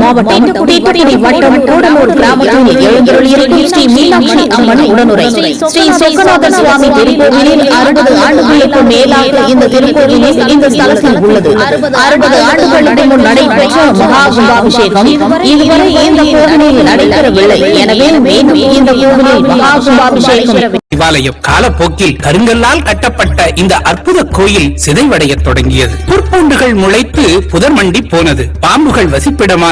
மாவட்டம் தூத்துக்குடி வட்டம் கூடலூர் கிராமத்தில் எழுந்தருளியிருக்கும் ஸ்ரீ மீனாட்சி அம்மன் உடனுரை ஸ்ரீ சொக்கநாத சுவாமி திருக்கோவிலில் அறுபது ஆண்டுகளுக்கு மேலாக இந்த திருக்கோவிலில் இந்த ஸ்தலத்தில் உள்ளது அறுபது ஆண்டுகளுக்கு முன் நடைபெற்ற மகா கும்பாபிஷேகம் இதுவரை இந்த கோவிலில் நடைபெறவில்லை எனவே மீண்டும் இந்த கோவிலில் மகா கும்பாபிஷேகம் சிவாலயம் காலப்போக்கில் கருங்கல்லால் கட்டப்பட்ட இந்த அற்புத கோயில் சிதைவடையத் தொடங்கியது புற்பூண்டுகள் முளைத்து புதர் மண்டி போனது பாம்புகள்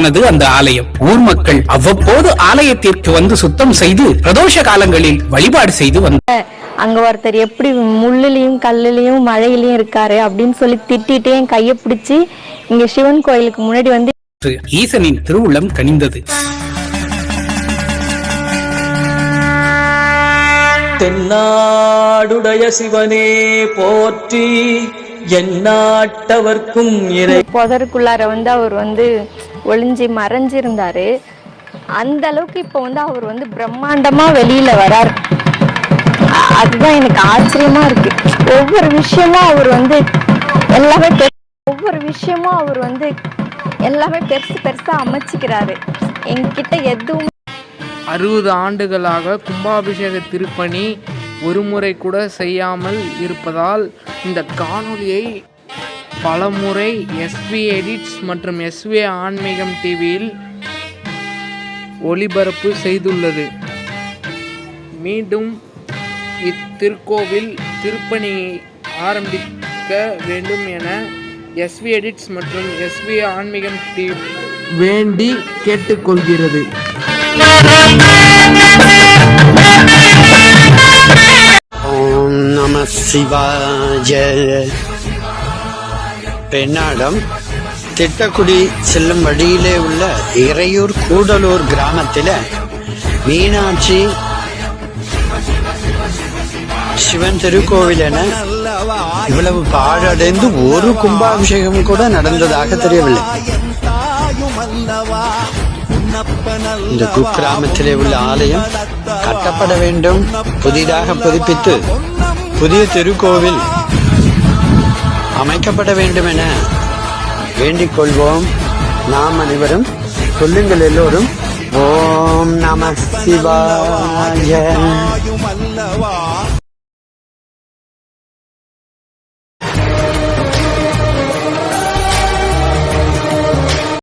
வசிப்பிடமானது அந்த ஆலயம். ஊர் மக்கள் அவ்வப்போது ஆலயத்திற்கு வந்து சுத்தம் செய்து பிரதோஷ காலங்களில் வழிபாடு செய்து வந்தனர் அங்க ஒருத்தர் எப்படி முள்ளுலயும் கல்லுலயும் மழையிலயும் இருக்காரு அப்படின்னு சொல்லி திட்டிட்டு என் கையை பிடிச்சி இங்க சிவன் கோயிலுக்கு முன்னாடி வந்து ஈசனின் திருவுள்ளம் கனிந்தது. தென்னாடுடைய சிவனே போற்றி எந்நாட்டவர்க்கும் இறை புதருக்குள்ளார வந்து அவர் வந்து ஒளிஞ்சு மறைஞ்சிருந்தார். அந்த அளவுக்கு இப்போ வந்து அவர் வந்து பிரம்மாண்டமா வெளியில வரார். அதுதான் எனக்கு ஆச்சரியமா இருக்கு. ஒவ்வொரு விஷயமும் அவர் வந்து எல்லாமே ஒவ்வொரு விஷயமும் அவர் வந்து எல்லாமே பெருசு பெருசா அமைச்சிக்கிறாரு. எங்கிட்ட எதுவும் அறுபது ஆண்டுகளாக கும்பாபிஷேக திருப்பணி ஒரு முறை கூட செய்யாமல் இருப்பதால் இந்த காணொலியை பலமுறை எஸ்வி எடிட்ஸ் மற்றும் எஸ்வி ஆன்மீகம் டிவியில் ஒளிபரப்பு செய்துள்ளது. மீண்டும் இத்திருக்கோவில் திருப்பணி ஆரம்பிக்க வேண்டும் என எஸ்வி எடிட்ஸ் மற்றும் எஸ்வி ஆன்மீகம் டிவி வேண்டி கேட்டுக்கொள்கிறது. ஓம் நம சிவாய பெண்ணாடம் திட்டக்குடி செல்லும் வழியிலே உள்ள இறையூர் கூடலூர் கிராமத்தில் மீனாட்சி சிவன் திருக்கோவில் என இவ்வளவு பாழடைந்து ஒரு கும்பாபிஷேகம் கூட நடந்ததாக தெரியவில்லை. இந்த குக்கிராமத்திலே உள்ள ஆலயம் கட்டப்பட வேண்டும் புதிதாக புதுப்பித்து புதிய திருக்கோவில் அமைக்கப்பட வேண்டும் என வேண்டிக் கொள்வோம் நாம் அனைவரும் சொல்லுங்கள் எல்லோரும். ஓம் நம சிவாய.